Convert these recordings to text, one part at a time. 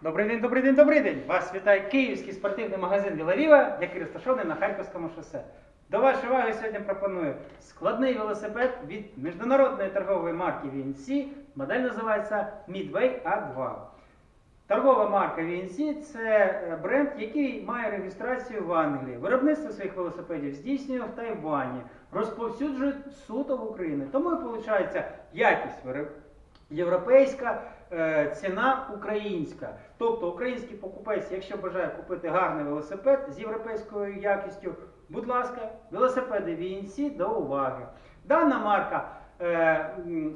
Добрий день, добрий день, добрий день! Вас вітає київський спортивний магазин Вілавіва, який розташований на Харківському шосе. До вашої уваги сьогодні пропоную складний велосипед від міжнародної торгової марки VNC. Модель називається Midway A2. Торгова марка VNC це е, бренд, який має реєстрацію в Англії. Виробництво своїх велосипедів здійснює в Тайвані, розповсюджує суто в Україні. Тому і виходить якість європейська, ціна українська. Тобто український покупець, якщо бажає купити гарний велосипед з європейською якістю, будь ласка, велосипеди VNC до уваги. Дана марка е,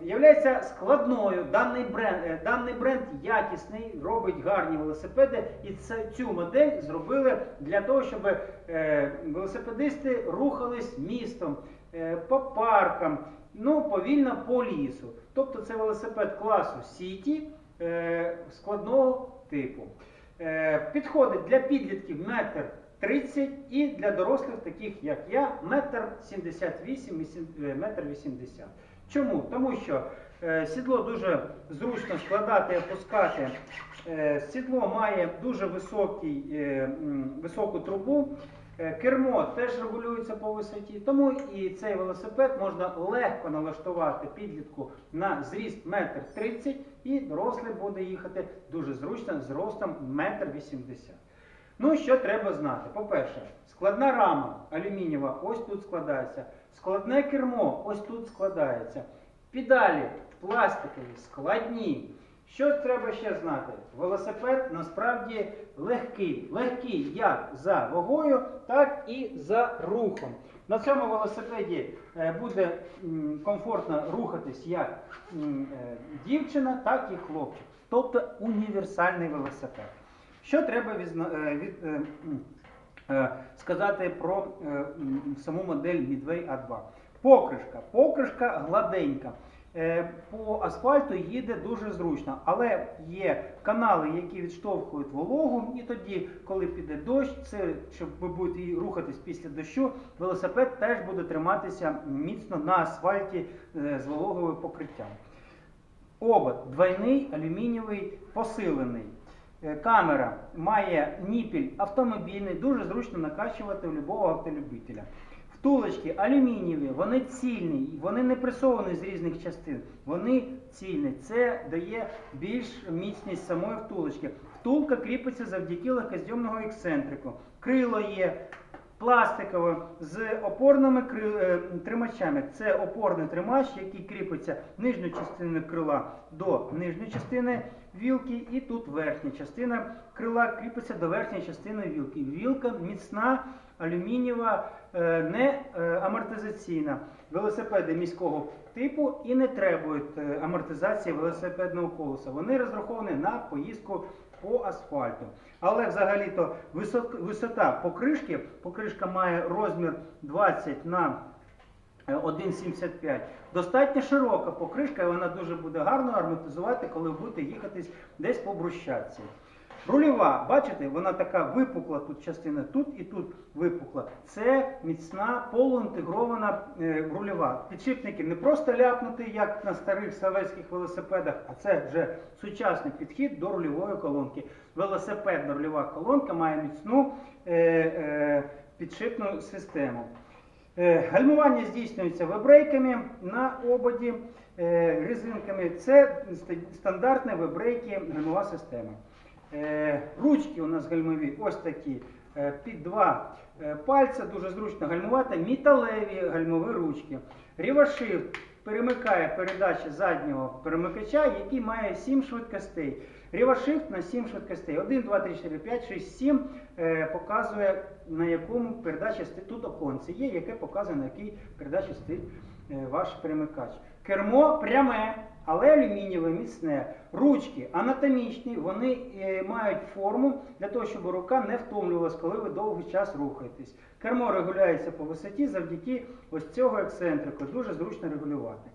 являється складною. Даний бренд, е, даний бренд якісний, робить гарні велосипеди, і це, цю модель зробили для того, щоб е, велосипедисти рухались містом, е, по паркам, ну, повільно по лісу. Тобто це велосипед класу City е, складного типу. Е, підходить для підлітків метр 30 і для дорослих, таких як я, метр 78 і сім- е, метр 80. Чому? Тому що е, сідло дуже зручно складати і опускати. Е, сідло має дуже високий, е, м, високу трубу. Е, Кермо теж регулюється по висоті, тому і цей велосипед можна легко налаштувати підлітку на зріст 1,30 м і дорослий буде їхати дуже зручно з ростом 1,80 м. Ну, що треба знати? По-перше, складна рама алюмінієва ось тут складається. Складне кермо ось тут складається. Педалі пластикові, складні. Що треба ще знати? Велосипед насправді легкий. Легкий як за вагою, так і за рухом. На цьому велосипеді е, буде комфортно рухатись як е, дівчина, так і хлопчик. Тобто універсальний велосипед. Що треба е, сказати про саму модель Midway A2? Покришка. Покришка гладенька. Е, По асфальту їде дуже зручно, але є канали, які відштовхують вологу, і тоді, коли піде дощ, це щоб ви будете рухатись після дощу, велосипед теж буде триматися міцно на асфальті е, з вологовим покриттям. Обод двойний, алюмінієвий, посилений. Е, Камера має ніпіль автомобільний, дуже зручно накачувати у любого автолюбителя. Втулочки алюмінієві, вони цільні, вони не пресовані з різних частин, вони цільні. Це дає більш міцність самої втулочки. Втулка кріпиться завдяки легкозйомного ексцентрику. Крило є пластикове з опорними е, тримачами. Це опорний тримач, який кріпиться нижньою частиною крила до нижньої частини вілки, і тут верхня частина крила кріпиться до верхньої частини вілки. Вілка міцна, алюмінієва, е, не е, амортизаційна. Велосипеди міського типу і не требують амортизації велосипедного колеса. Вони розраховані на поїздку по асфальту. Але взагалі-то висота покришки, покришка має розмір 20 на е, 1,75. Достатньо широка покришка, і вона дуже буде гарно арматизувати, коли будете їхатись десь по брусчатці. Рульова, бачите, вона така випукла тут частина, тут і тут випукла. Це міцна полуінтегрована е, рульова. Підшипники не просто ляпнути, як на старих советських велосипедах, а це вже сучасний підхід до рульової колонки. Велосипедна рульова колонка має міцну е, е, підшипну систему. Е, Гальмування здійснюється вебрейками на ободі, е, резинками. Це ст- стандартна вебрейки гальмова система. Е, Ручки у нас гальмові ось такі. е, Під два е, пальця дуже зручно гальмувати. Металеві гальмові ручки. Рівашифт перемикає передачі заднього перемикача, який має 7 швидкостей. Рівашифт на 7 швидкостей. 1, 2, 3, 4, 5, 6, 7 е, показує на якому передачі стоїть. Тут оконце є, яке показує на якій передачі стоїть ваш перемикач. Кермо пряме, але алюмінієве, міцне. Ручки анатомічні, вони е, мають форму для того, щоб рука не втомлювалась, коли ви довгий час рухаєтесь. Кермо регуляється по висоті завдяки ось цього ексцентрику. Дуже зручно регулювати.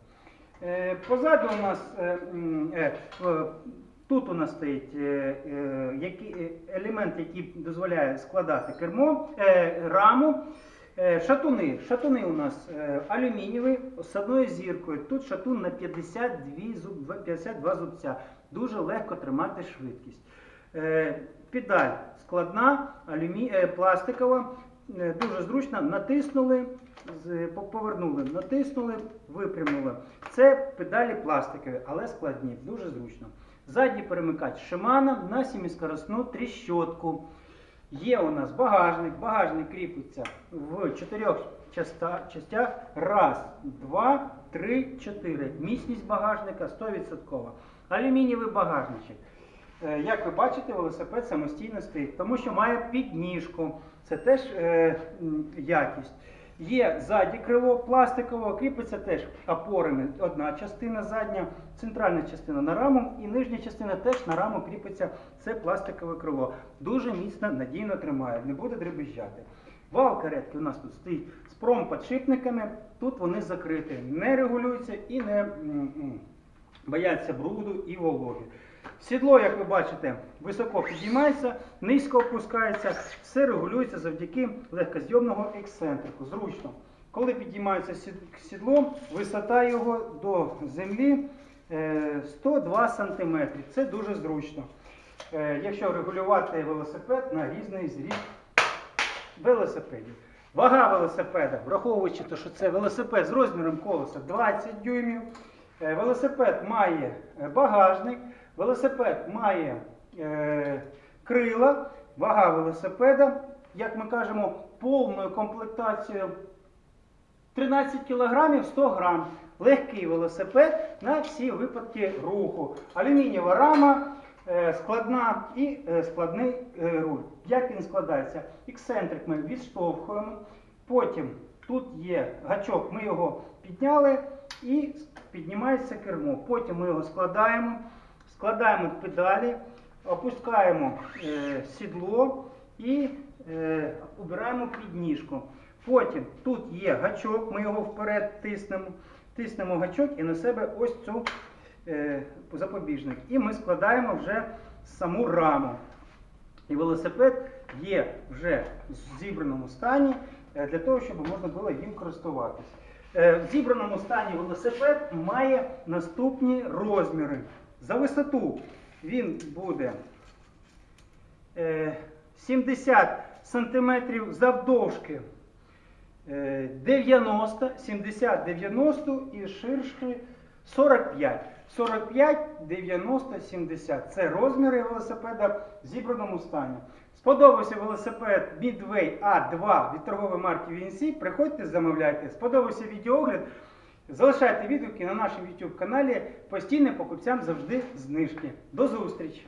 Е, Позаду у нас е, тут у нас стоїть елемент, який дозволяє складати кермо, раму. Е, Шатуни. Шатуни у нас е, алюмінієві з одною зіркою. Тут шатун на 52, зуб, 52 зубця. Дуже легко тримати швидкість. Е, Педаль складна, алюмі... пластикова, дуже зручно. Натиснули, повернули, натиснули, випрямили. Це педалі пластикові, але складні, дуже зручно. Задній перемикач Shimano на сіміскоросну тріщотку. Є у нас багажник. Багажник кріпиться в чотирьох частях. Раз, два, три, чотири. Міцність багажника 100%. Алюмінієвий багажничок. Е, Як ви бачите, велосипед самостійно стоїть, тому що має підніжку. Це теж е, якість. Є ззаді крило пластикове, кріпиться теж опорами. Одна частина задня, центральна частина на раму і нижня частина теж на раму кріпиться. Це пластикове крило. Дуже міцно, надійно тримає, не буде дребезжати. Вал каретки у нас тут стоїть з промподшипниками. Тут вони закриті, не регулюються і не бояться бруду і вологи. Сідло, як ви бачите, високо підіймається, низько опускається, все регулюється завдяки легкозйомного ексцентрику. Зручно. Коли підіймається сідло, висота його до землі е, 102 см. Це дуже зручно. Е, Якщо регулювати велосипед на різний зріст велосипедів. Вага велосипеда, враховуючи те, що це велосипед з розміром колеса 20 дюймів. Е, Велосипед має е, багажник, велосипед має е, крила, вага велосипеда, як ми кажемо, повною комплектацією 13 кг 100 грам. Легкий велосипед на всі випадки руху. Алюмінієва рама, е, складна і е, складний е, руль. Як він складається? Ексцентрик ми відштовхуємо. Потім тут є гачок, ми його підняли і піднімається кермо. Потім ми його складаємо, складаємо педалі, опускаємо е, сідло і е, убираємо підніжку. Потім тут є гачок, ми його вперед тиснемо, тиснемо гачок і на себе ось цю е, запобіжник. І ми складаємо вже саму раму. І велосипед є вже в зібраному стані е, для того, щоб можна було їм користуватись. Е, В зібраному стані велосипед має наступні розміри. За висоту він буде е, 70 см завдовжки е, 90, 70, 90 і ширшки 45. 45, 90, 70. Це розміри велосипеда в зібраному стані. Сподобався велосипед Midway A2 від торгової марки VNC. Приходьте, замовляйте. Сподобався відеогляд. Залишайте відгуки на нашому YouTube каналі. Постійним покупцям завжди знижки. До зустрічі!